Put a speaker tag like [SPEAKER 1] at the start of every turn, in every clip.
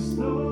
[SPEAKER 1] is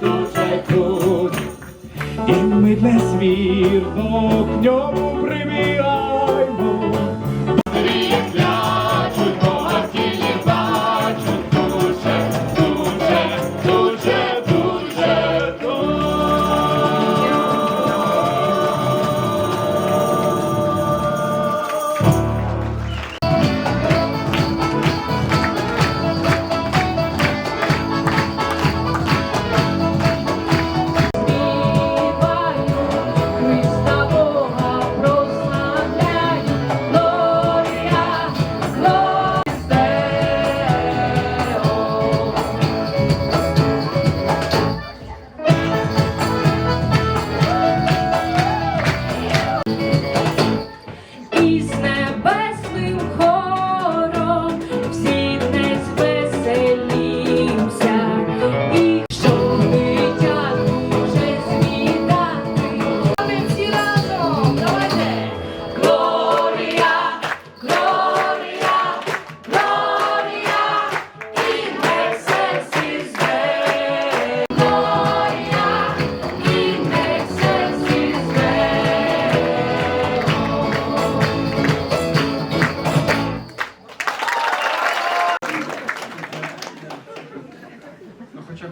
[SPEAKER 1] дуже, тут. І ми для свірно к ньому прибігаємо.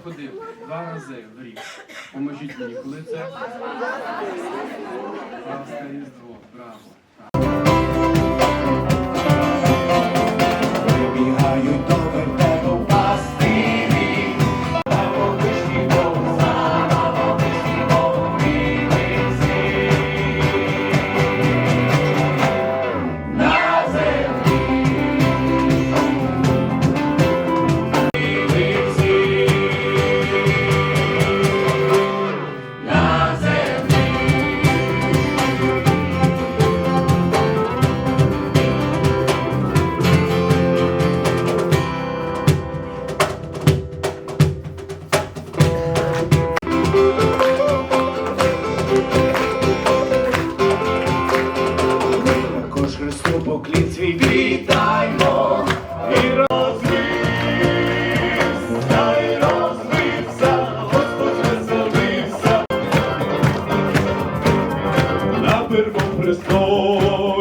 [SPEAKER 2] Ходив два рази в рік. Поможіть мені, коли це? Пасха Різдво,
[SPEAKER 1] Поклін свій. Вітаймо! І та й розлився, Господь веселився. На первом престолі,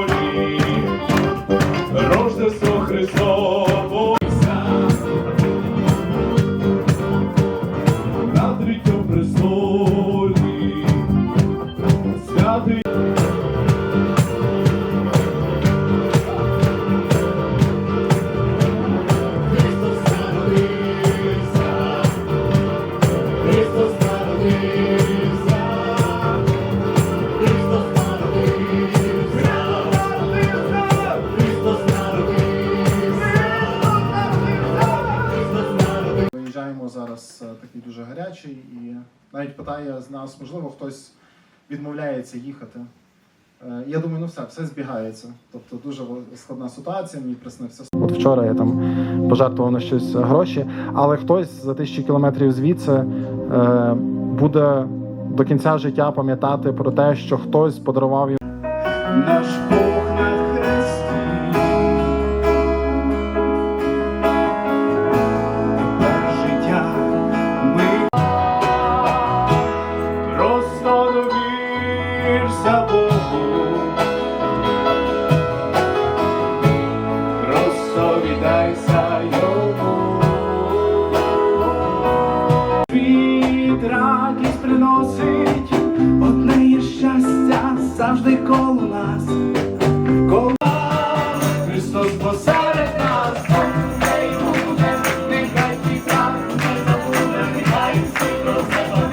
[SPEAKER 3] навіть питає з нас, можливо, хтось відмовляється їхати. Е, Я думаю, ну все, все збігається. Тобто дуже складна ситуація, мені приснився. От вчора я там пожертвував на щось гроші, але хтось за тисячі кілометрів звідси е, буде до кінця життя пам'ятати про те, що хтось подарував йому.
[SPEAKER 1] Наш якість приносить, одне є щастя завжди коло нас, коло Христос посеред нас, нехай тікав, не забуде, нехай всі про себе.